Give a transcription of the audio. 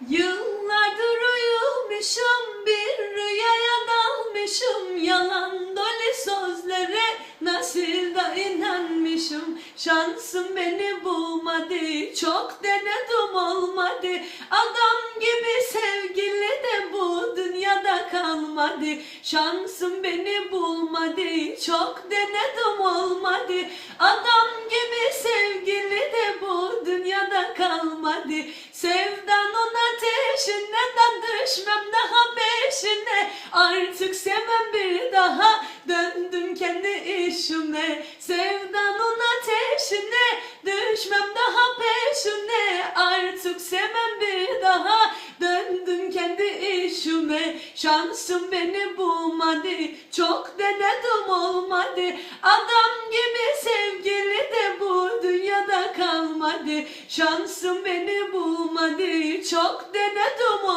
Yıllardır uyumuşum bir rüyaya dalmışım. Yalan dolu sözlere nasıl da inanmışım. Şansım beni bulmadı çok denedim olmadı. Adam gibi sevgili de bu dünyada kalmadı. Şansım beni bulmadı çok denedim olmadı. Adam gibi sevgili de bu dünyada kalmadı. De düşmem daha peşine. Artık sevmem bir daha. Döndüm kendi işime. Sevdanın ateşine. Düşmem daha peşine. Artık sevmem bir daha. Döndüm kendi işime. Şansım beni bulmadı. Çok denedim olmadı. Adam gibi sevgili de bu dünyada kalmadı. Şansım beni bulmadı. Çok denedim